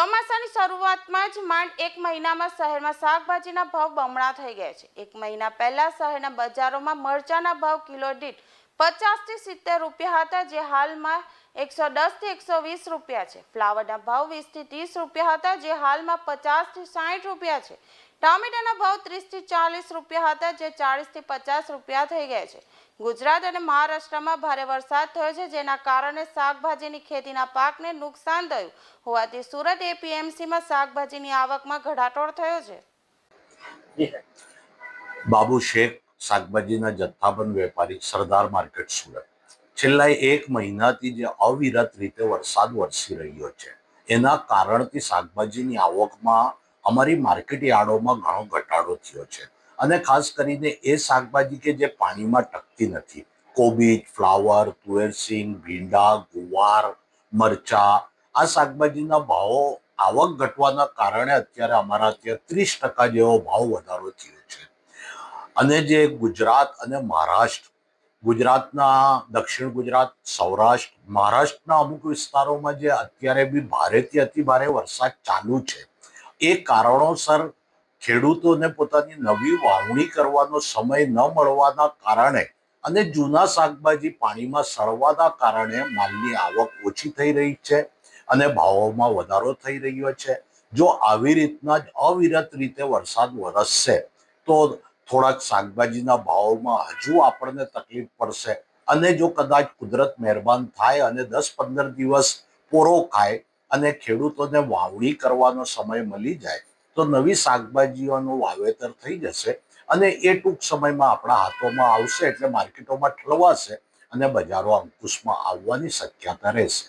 ચોમાસાની શરૂઆતમાં જ માંડ એક મહિનામાં શહેરમાં શાકભાજીના ભાવ બમણા થઈ ગયા છે. એક મહિના પહેલા શહેરના બજારોમાં મરચાના ભાવ કિલો દીઠ પચાસથી સિત્તેર રૂપિયા હતા, જે હાલમાં એકસો દસથી એકસો વીસ રૂપિયા છે. ફ્લાવરના ભાવ વીસથી ત્રીસ રૂપિયા હતા, જે હાલમાં પચાસથી સાઠ રૂપિયા છે. ટામેટાના ભાવ ત્રીસથી ચાલીસ રૂપિયા હતા, જે ચાળીસથી પચાસ રૂપિયા થઈ ગયા છે. ગુજરાત અને મહારાષ્ટ્રમાં ભારે વરસાદ થયો છે, જેના કારણે શાકભાજીની ખેતીના પાકને નુકસાન થયું. હોવાથી સુરત એપીએમસીમાં શાકભાજીની આવકમાં ઘટાડો થયો છે. બાબુ શેખ શાકભાજીના જથ્થાબંધ વેપારી સરદાર માર્કેટ સુરત. છેલ્લા એક મહિનાથી જે અવિરત રીતે વરસાદ વરસી રહ્યો છે. એના કારણથી શાકભાજીની આવકમાં અમારી માર્કેટ યાર્ડોમાં ઘણો ઘટાડો થયો છે. અને ખાસ કરીને એ શાકભાજી કે જે પાણીમાં ટકતી નથી. કોબીજ, ફ્લાવર તુવેરસિંગ ભીંડા, ગુવાર, મરચા, આ શાકભાજીના ભાવો આવક ઘટવાના કારણે અત્યારે અમારા ત્યાં ત્રીસ ટકા જેવો ભાવ વધારો થયો અને જે ગુજરાત અને મહારાષ્ટ્ર, ગુજરાતના દક્ષિણ ગુજરાત, સૌરાષ્ટ્ર, મહારાષ્ટ્રના અમુક વિસ્તારોમાં જે અત્યારે બી ભારેથી અતિ ભારે વરસાદ ચાલુ છે, એ કારણોસર ખેડૂતોને પોતાની નવી વાવણી કરવાનો સમય ન મળવાના કારણે અને જૂના શાકભાજી પાણીમાં સળવાના કારણે માલની આવક ઓછી થઈ રહી છે અને ભાવોમાં વધારો થઈ રહ્યો છે. જો આવી રીતના જ અવિરત રીતે વરસાદ વરસશે, તો થોડાક શાકભાજીના ભાવમાં હજુ આપણને તકલીફ પડશે. અને જો કદાચ કુદરત મહેરબાન થાય અને દસ પંદર દિવસ પોરો ખાય અને ખેડૂતોને વાવણી કરવાનો સમય મળી જાય, તો નવી શાકભાજીઓનું વાવેતર થઈ જશે અને એ ટૂંક સમયમાં આપણા હાથોમાં આવશે એટલે માર્કેટોમાં ઠલવાશે અને બજારો અંકુશમાં આવવાની શક્યતા રહેશે.